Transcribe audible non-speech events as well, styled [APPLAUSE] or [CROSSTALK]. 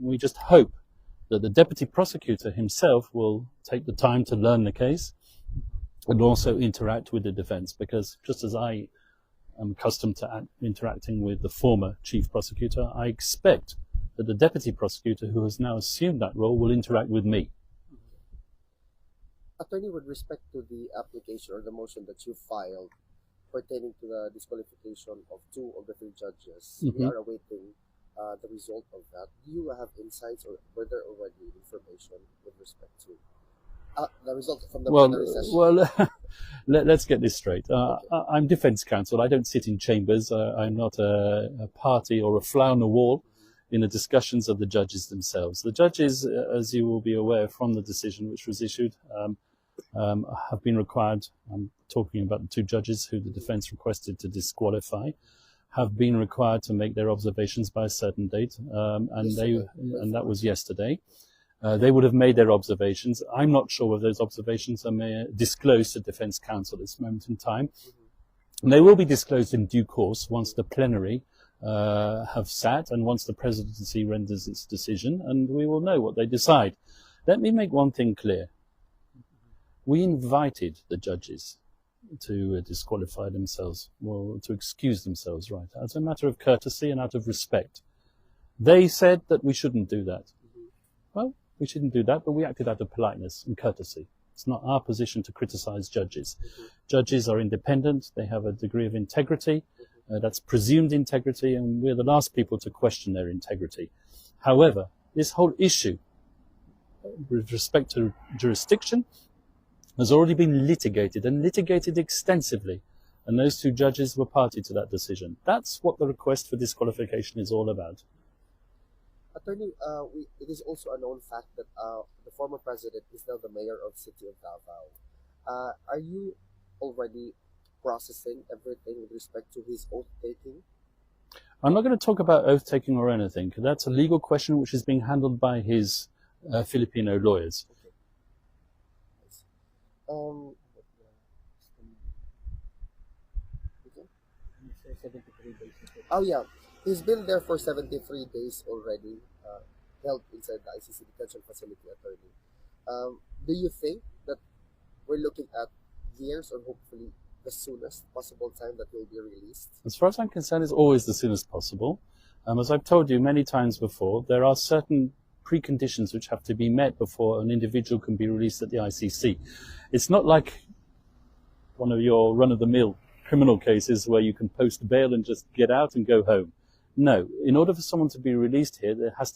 We just hope that the deputy prosecutor himself will take the time to learn the case and also interact with the defense because just as I am accustomed to act, interacting with the former chief prosecutor, I expect that the deputy prosecutor who has now assumed that role will interact with me. Attorney, with respect to the application or the motion that you filed pertaining to the disqualification of two of the three judges, we Mhm. are awaiting result of that. Do you have insights or were there already information with respect to uh, the result from the well, well, [LAUGHS] let, us get this straight. Uh, I- I'm defense counsel. I don't sit in chambers. Uh, I'm not a, a party or a fly on the wall in the discussions of the judges themselves. The judges, uh, as you will be aware from the decision which was issued, um, um, have been required. I'm talking about the two judges who the defense requested to disqualify. Have been required to make their observations by a certain date, um, and they and that was yesterday. Uh, they would have made their observations. I'm not sure whether those observations are disclosed to Defence Counsel at this moment in time. And they will be disclosed in due course once the plenary uh, have sat and once the presidency renders its decision, and we will know what they decide. Let me make one thing clear. We invited the judges to uh, disqualify themselves, well, to excuse themselves, right, as a matter of courtesy and out of respect. They said that we shouldn't do that. Well, we shouldn't do that, but we acted out of politeness and courtesy. It's not our position to criticize judges. Judges are independent, they have a degree of integrity, uh, that's presumed integrity, and we're the last people to question their integrity. However, this whole issue uh, with respect to jurisdiction has already been litigated and litigated extensively, and those two judges were party to that decision. That's what the request for disqualification is all about. Attorney, uh, we, it is also a known fact that uh, the former president is now the mayor of city of Davao. Uh, are you already processing everything with respect to his oath taking? I'm not going to talk about oath taking or anything. That's a legal question which is being handled by his uh, Filipino lawyers. Um, oh yeah, he's been there for 73 days already, uh, held inside the ICC detention facility, attorney. Um, do you think that we're looking at years or hopefully the soonest possible time that he'll be released? As far as I'm concerned, it's always the soonest possible. Um, as I've told you many times before, there are certain preconditions which have to be met before an individual can be released at the ICC. It's not like one of your run-of-the-mill criminal cases where you can post bail and just get out and go home. No, in order for someone to be released here, there has